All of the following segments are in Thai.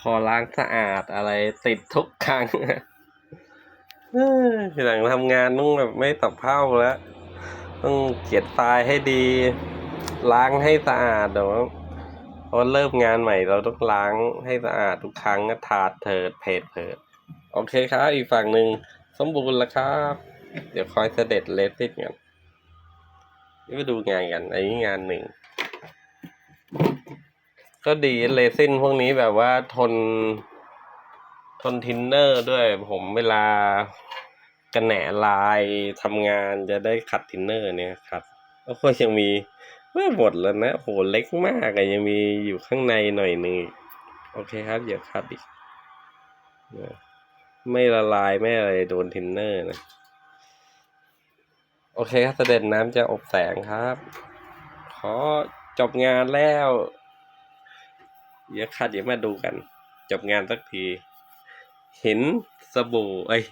พอล้างสะอาดอะไรติดทุกครั้งอยทีหลังทำงานต้องแบบไม่ตับเพ้าแล้ว ต้องเขียนไฟล์ให้ดี ล้างให้สะอาดเดี๋ยวพอเริ่มงานใหม่เราต้องล้างให้สะอาดทุกครั้งถาดเถิดเพจเผิด โอเคครับ อีกฝั่งหนึ่งสมบูรณ์แล้วครับ เดี๋ยวคอยเสด็จเลสติดกันนี่ไปดูงานกันอันนี้งานหนึ่ง ก็ดีเลซินพวกนี้แบบว่าทน ทนทินเนอร์ด้วย ผมเวลากระแหนลายทำงานจะได้ขัดทินเนอร์เนี่ยครับแล้วก็ยังมีไม่หมดแล้วนะโหเล็กมากอะยังมีอยู่ข้างในหน่อยนึงโอเคครับเดี๋ยวขัดอีกนะไม่ละลายไม่อะไรโดนทินเนอร์นะ โอเคครับเสด็จน้ำจะอบแสงครับ ขอจบงานแล้ว เดี๋ยวคัดเดี๋ยวมาดูกัน จบงานสักทีหินสบู่เอ้ย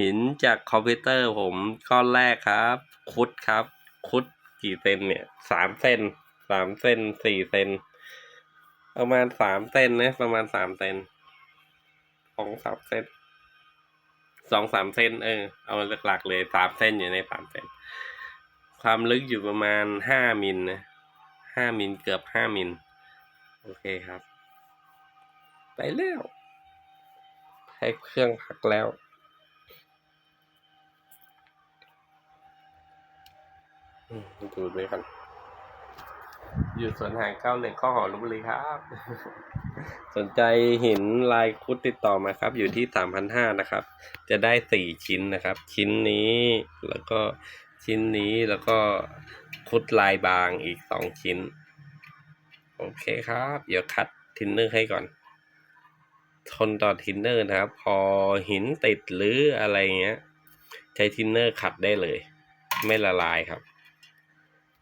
หินจากคอมพิวเตอร์ผมก้อนแรกครับ คุดครับ คุดกี่เซนเนี่ยสามเซนสามเซนสี่เซนประมาณสามเซนนะประมาณสามเซนสองสามเซนสองสามเซนเออ เอาหลักๆเลยสามเซนอยู่ในสามเซนความลึกอยู่ประมาณห้ามิลนะห้ามิลเกือบห้ามิลโอเคครับ ไปแล้ว ให้เครื่องพักแล้ว ดูด้วยกัน อยู่สวนหางเก้าหนึ่งข้อหอลพบุรีครับ สนใจเหินลายคุดติดต่อมาครับ อยู่ที่สามพันห้านะครับ จะได้สี่ชิ้นนะครับ ชิ้นนี้แล้วก็ชิ้นนี้แล้วก็คุดลายบางอีกสองชิ้น โอเคครับ เดี๋ยวคัดทินเนอร์ให้ก่อน ทนต่อทินเนอร์นะครับ พอหินติดหรืออะไรเงี้ย ใช้ทินเนอร์ขัดได้เลย ไม่ละลายครับ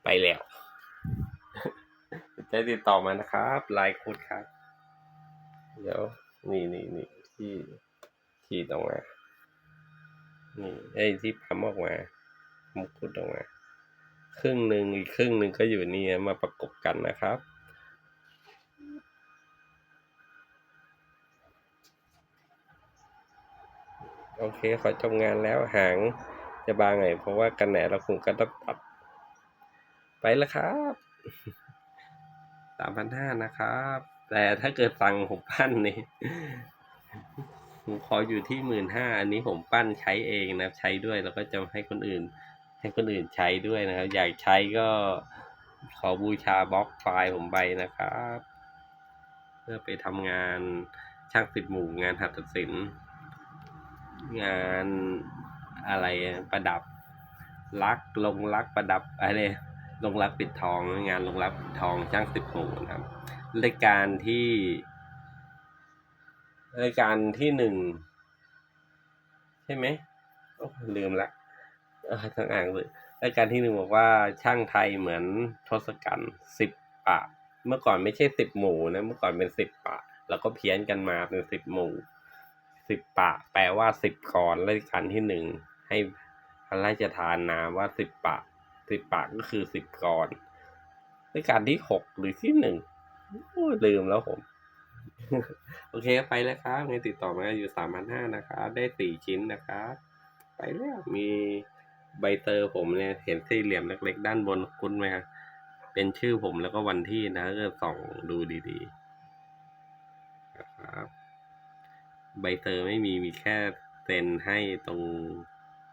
ไปแล้วจะติดต่อมานะครับลายคุดครับ เดี๋ยว นี่นี่นี่ที่ขีดออกมา นี่ไอ้ที่พัมออกมามุกุดออกมา ครึ่งหนึ่งอีกครึ่งหนึ่งก็อยู่นี่มาประกบกันนะครับ โอเคขอจบงานแล้วหางจะบางหน่อยเพราะว่ากันแหนเราคงก็ต้องตัดไปแล้วครับสามพันห้านะครับ แต่ถ้าเกิดฟังผมปั้นนี่ผมขออยู่ที่หมื่นห้าอันนี้ผมปั้นใช้เองนะใช้ด้วยแล้วก็จะให้คนอื่น ให้คนอื่นใช้ด้วยนะครับ อยากใช้ก็ขอบูชาบล็อกไฟล์ผมไปนะครับ เพื่อไปทำงานช่างติดหมู่งานหัตถศิลป์ งานอะไรประดับลักลงลักประดับอะไรลงรักปิดทองงานลงรักปิดทองช่างติดหมู่นะครับรายการที่รายการที่หนึ่งใช่ไหมโอ้ลืมละเออทั้งอ่างเลยรายการที่หนึ่งบอกว่าช่างไทยเหมือนทศกัณฐ์สิบปะ เมื่อก่อนไม่ใช่สิบหมู่นะเมื่อก่อนเป็นสิบปะ แล้วก็เพี้ยนกันมาเป็นสิบหมู่ สิบปะ แปลว่าสิบกรรายการที่หนึ่งให้พระราชทานนามว่าสิบปะสิบปะก็คือสิบกรรายการที่หกหรือที่หนึ่งลืมแล้วผม โอเคไปแล้วครับงั้นติดต่อมาอยู่สามพันห้านะครับได้สี่ชิ้นนะครับไปแล้วมีใบเตอร์ผมเนี่ยเห็นสี่เหลี่ยมเล็กๆ ด้านบนคุ้นไหมครับเป็นชื่อผมแล้วก็วันที่นะก็ส่องดูดีๆนะครับ ใบเตอร์ไม่มีมีแค่เซ็นให้ตรง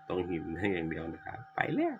ตรงหินให้อย่างเดียวนะครับ ไปแล้ว